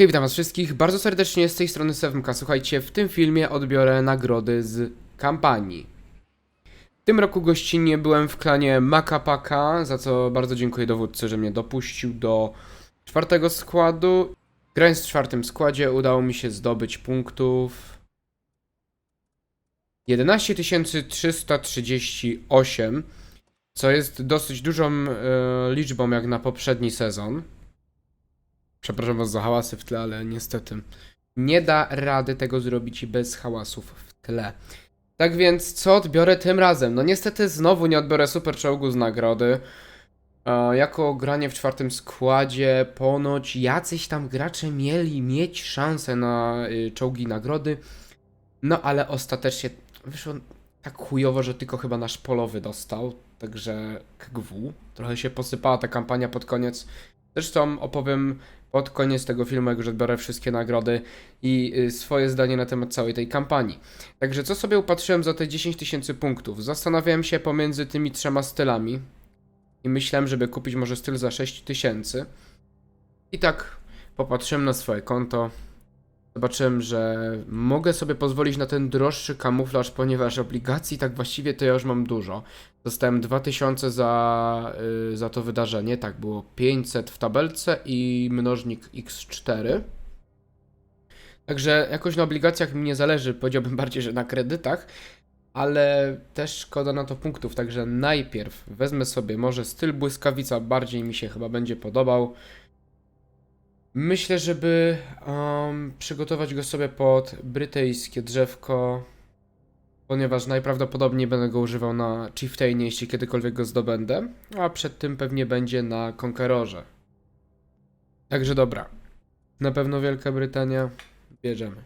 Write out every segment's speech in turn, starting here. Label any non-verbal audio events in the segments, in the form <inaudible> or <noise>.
Hej, witam was wszystkich bardzo serdecznie z tej strony Sewmka. Słuchajcie, w tym filmie odbiorę nagrody z kampanii. W tym roku gościnnie byłem w klanie Makapaka, za co bardzo dziękuję dowódcy, że mnie dopuścił do czwartego składu. Grając w czwartym składzie udało mi się zdobyć punktów 11 338, co jest dosyć dużą e, liczbą jak na poprzedni sezon. Przepraszam was za hałasy w tle, ale niestety nie da rady tego zrobić bez hałasów w tle. Tak więc, co odbiorę tym razem? No niestety znowu nie odbiorę super czołgu z nagrody. E, jako granie w czwartym składzie ponoć jacyś tam gracze mieli mieć szansę na y, czołgi nagrody. No ale ostatecznie wyszło tak chujowo, że tylko chyba nasz polowy dostał. Także KGW. Trochę się posypała ta kampania pod koniec. Zresztą opowiem pod koniec tego filmu, jak już odbiorę wszystkie nagrody i y, swoje zdanie na temat całej tej kampanii. Także co sobie upatrzyłem za te 10 tysięcy punktów? Zastanawiałem się pomiędzy tymi trzema stylami i myślałem, żeby kupić może styl za 6 tysięcy. I tak popatrzyłem na swoje konto. Zobaczyłem, że mogę sobie pozwolić na ten droższy kamuflaż, ponieważ obligacji tak właściwie to ja już mam dużo. Dostałem 2000 za, y, za to wydarzenie, tak było 500 w tabelce i mnożnik x4. Także jakoś na obligacjach mi nie zależy, powiedziałbym bardziej, że na kredytach, ale też szkoda na to punktów, także najpierw wezmę sobie może styl błyskawica, bardziej mi się chyba będzie podobał. Myślę, żeby um, przygotować go sobie pod brytyjskie drzewko, ponieważ najprawdopodobniej będę go używał na Chieftainie, jeśli kiedykolwiek go zdobędę, a przed tym pewnie będzie na Conquerorze. Także dobra, na pewno Wielka Brytania, bierzemy.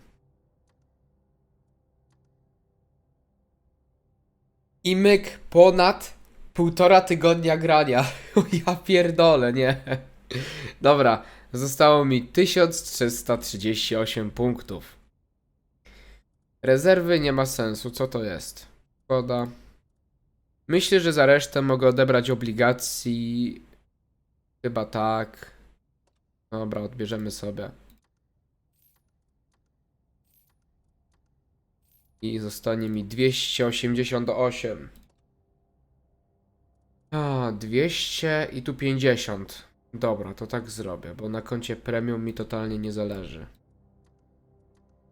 I myk ponad półtora tygodnia grania. <laughs> ja pierdolę, nie. Dobra, zostało mi 1338 punktów. Rezerwy nie ma sensu, co to jest? Szkoda. Myślę, że za resztę mogę odebrać obligacji. Chyba tak. Dobra, odbierzemy sobie. I zostanie mi 288. A, 200 i tu 50. Dobra, to tak zrobię, bo na koncie premium mi totalnie nie zależy.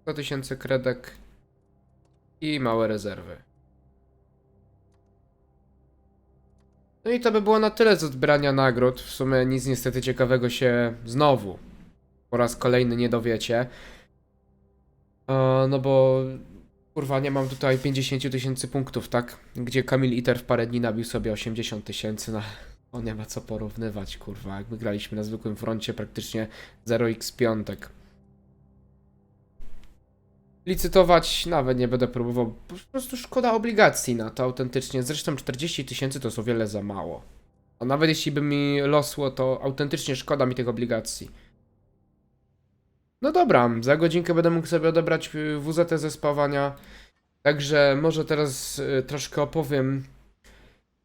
100 tysięcy kredek i małe rezerwy. No i to by było na tyle z odbierania nagród. W sumie nic niestety ciekawego się znowu po raz kolejny nie dowiecie. E, no bo kurwa nie mam tutaj 50 tysięcy punktów, tak? Gdzie Kamil Iter w parę dni nabił sobie 80 tysięcy, no o nie ma co porównywać, kurwa. Jak my graliśmy na zwykłym froncie praktycznie 0x5. Licytować nawet nie będę próbował. Po prostu szkoda obligacji na to autentycznie. Zresztą 40 tysięcy to jest o wiele za mało. A nawet jeśli by mi losło, to autentycznie szkoda mi tych obligacji. No dobra, za godzinkę będę mógł sobie odebrać y, WZT ze spawania. Także może teraz y, troszkę opowiem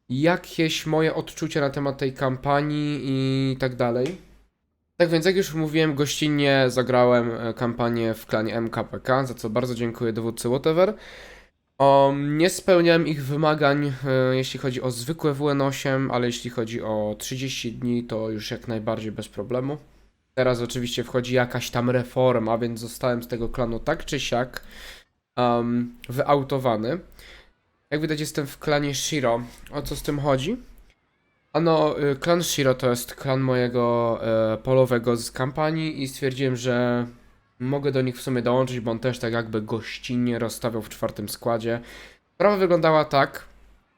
jakieś moje odczucia na temat tej kampanii i tak dalej. Tak więc, jak już mówiłem, gościnnie zagrałem e, kampanię w klanie MKPK, za co bardzo dziękuję dowódcy Whatever. Um, nie spełniałem ich wymagań, e, jeśli chodzi o zwykłe WN8, ale jeśli chodzi o 30 dni, to już jak najbardziej bez problemu. Teraz oczywiście wchodzi jakaś tam reforma, więc zostałem z tego klanu tak czy siak um, wyautowany. Jak widać, jestem w klanie Shiro. O co z tym chodzi? Ano, y, klan Shiro to jest klan mojego e, polowego z kampanii i stwierdziłem, że mogę do nich w sumie dołączyć, bo on też tak jakby gościnnie rozstawiał w czwartym składzie. Sprawa wyglądała tak,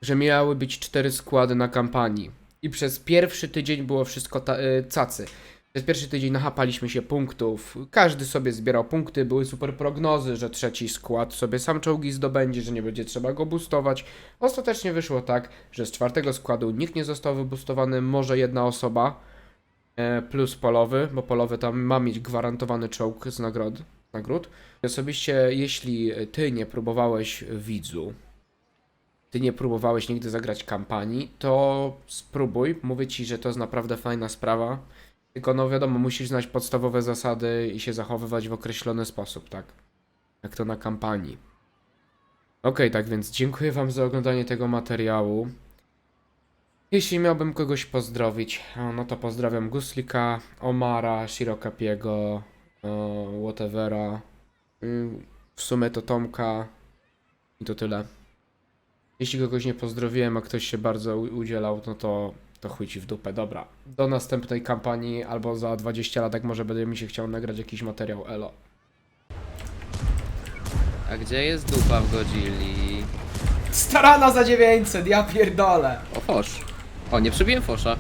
że miały być cztery składy na kampanii i przez pierwszy tydzień było wszystko ta, y, cacy. Przez pierwszy tydzień nachapaliśmy się punktów. Każdy sobie zbierał punkty, były super prognozy, że trzeci skład sobie sam czołgi zdobędzie, że nie będzie trzeba go boostować. Ostatecznie wyszło tak, że z czwartego składu nikt nie został wybustowany, może jedna osoba e, plus polowy, bo polowy tam ma mieć gwarantowany czołg z nagrod, nagród. Osobiście, jeśli ty nie próbowałeś widzu, ty nie próbowałeś nigdy zagrać kampanii, to spróbuj. Mówię ci, że to jest naprawdę fajna sprawa. Tylko no wiadomo, musisz znać podstawowe zasady i się zachowywać w określony sposób, tak? Jak to na kampanii. Okej, tak więc dziękuję wam za oglądanie tego materiału. Jeśli miałbym kogoś pozdrowić, e, no to pozdrawiam Guslika, Omara, Shirokapiego, e, whatevera, mm, w sumie to Tomka i to tyle. Jeśli kogoś nie pozdrowiłem, a ktoś się bardzo udzielał, no to, to chuj ci w dupę. Dobra, do następnej kampanii albo za 20 lat, jak może będzie mi się chciał nagrać jakiś materiał, elo. A gdzie jest dupa w Godzilli? Starana za 900, ja pierdolę! O, fosz. O, nie przebiłem fosza.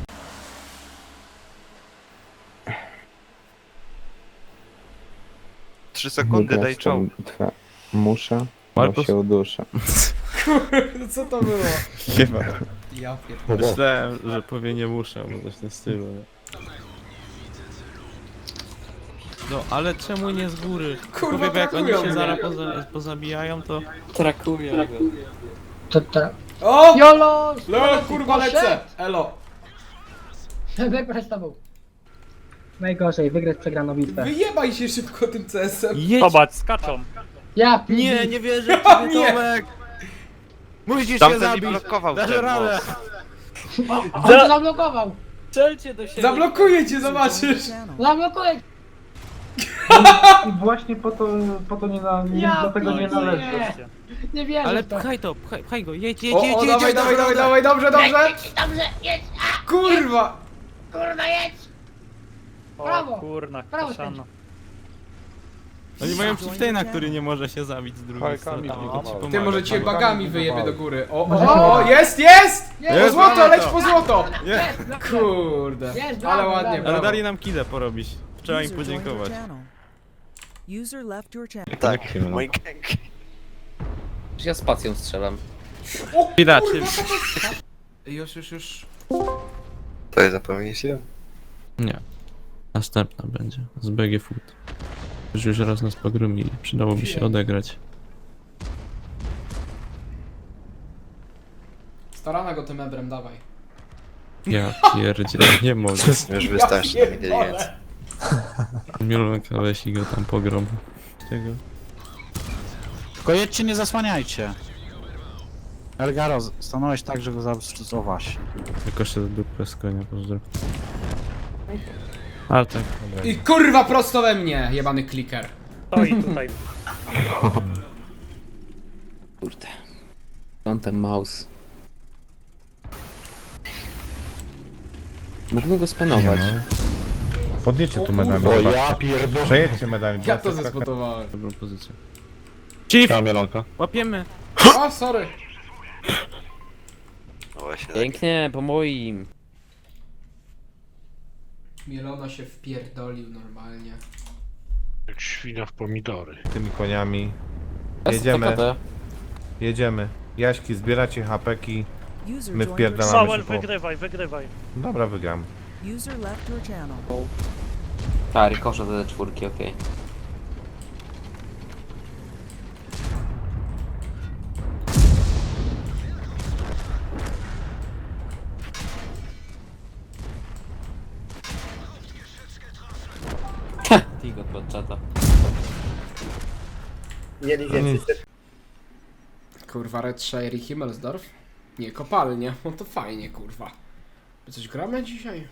Trzy sekundy, daj czoł. Twa... Muszę, Markus? bo się uduszę. <laughs> Co to było? Chyba. Ja pierdolę. Myślałem, że powie nie muszę, bo coś tym stylu. nie? No, ale czemu nie z góry? Kurwa, Kurwa, jak oni trakują się mnie. zaraz poza, pozabijają, to... Trakuję go. To tra... O! YOLO! No kurwa lecę! Elo! <laughs> Wygrać z tobą. Najgorzej, wygrać przegraną bitwę. Wyjebaj się szybko tym CS-em. Jedź! Zobacz, skaczą. Ja pi... Nie, nie wierzę w <laughs> ciebie, nie. Tomek! Musisz się Tamten mi zabić! blokował Dasz drzewo. radę! On to zablokował! Strzelcie do siebie. Zablokuję cię, zobaczysz! Zablokuję! I właśnie po to, po to nie, na, nie Ja dlatego nie pierdolę. należy. Nie wierzę Ale w to. pchaj to, pchaj, pchaj go, jedź, jedź, O, jedź, o, jedź, dawaj, jedź, dawaj, dawaj, dawaj, dobrze, dobrze! Dobrze, jedź! Kurwa! Kurwa, jedź! O Brawo. kurna, Brawo, kaszano. Oni mają chieftaina, który nie może się zabić z drugiej strony. tylko ci no. pomaga. Ty może cię Bagami wyjebie do góry. O, o, o, jest, jest! Po Jest, złoto, mamy leć to. po złoto! Kurde, Jest, ale ładnie, brawo. Ale brawo. dali nam kidę porobić. Trzeba im User joined your podziękować. channel. User left your channel. Tak, mój gang. Ja spacją strzelam. Piraci. <laughs> Już, już, już. To jest zapomnieliście? Nie. Następna będzie. Z BG Food. Już już raz nas pogromili. Przydałoby się odegrać. Starana go tym ebrem, dawaj. Ja <laughs> pierdzielę, nie mogę. Już wystarczy na inteligencję. Mielonka weź i go tam pogrom. Tego. Tylko jedźcie, nie zasłaniajcie. Elgaro, stanąłeś tak, że go zastosowałaś. Wykoszę dupę z konia, pozdro. Ale tak. I kurwa prosto we mnie, jebany kliker. Stoi tutaj. Kurde. Skąd ten mouse? Możemy go spanować. Podjedźcie tu medami. O ja pierdolę. Przejedźcie medami. Ja to zespotowałem. Dobrą pozycję. Chief! mielonka. Łapiemy! O, sorry. Pięknie, po moim. Mielona się wpierdolił normalnie. Jak świnia w pomidory. Tymi koniami. Jedziemy. Jedziemy. Jaśki, zbieracie hapeki. User My joined your wpierdalamy Samuel, się po... wygrywaj, wygrywaj. Dobra, wygram. User left your channel. Tak, rykosza te czwórki, okej. <laughs> Tigot pod czata. Kurwa, Red Shire i Himmelsdorf? Nie, kopalnie. No to fajnie, kurwa. My coś gramy dzisiaj?